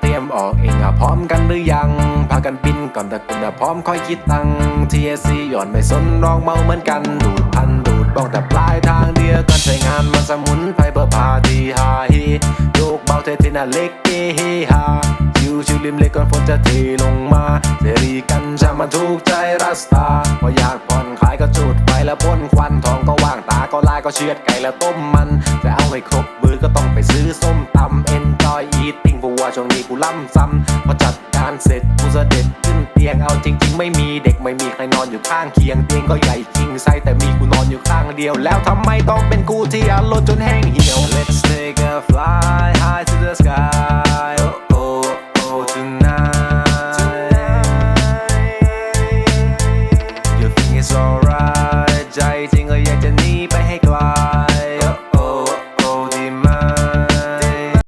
เตรียมออกเองอาพร้อมกันหรือยัง พากันบินก่อนแต่คุณน่ะพร้อมค่อยคิดตังทีเอซีหย่อนไม่สนน้องเมาเหมือนกัน ดูดพันดูดบ้องแต่ปลายทางเดียวกันใช้งานมันสมุนไพรเพื่อพาทีฮาฮีโยกเบาเททินาเล็กเกเฮฮาชิวชิวริมเล็กก่อนฝนจะเทลงมาเสรีกันจะมาถูกใจรัสตาพออยากผ่อนคลายก็จุดไฟแล้วพ่นควันทองก็ว่างตาก็ลายก็เชือดไก่แล้วต้มมันจะเอาให้ครบ เพวช่วงนี้กูล่ำซ้ำพอจัดการเสร็จกูเสด็จขึ้นเตียงเอาจริง ๆ ไม่มีเด็กไม่มีใครนอนอยู่ข้างเคียงเตียงก็ใหญ่คิงไซแต่มีกูนอนอยู่ข้างเดียว แล้วทำไมต้องเป็นกูที่อารมณ์จนแห้งเหี่ยว Let's take a fly high to the sky oh oh oh tonight you think it's alright ใจจริงก็อยากจะหนีไปให้ไกล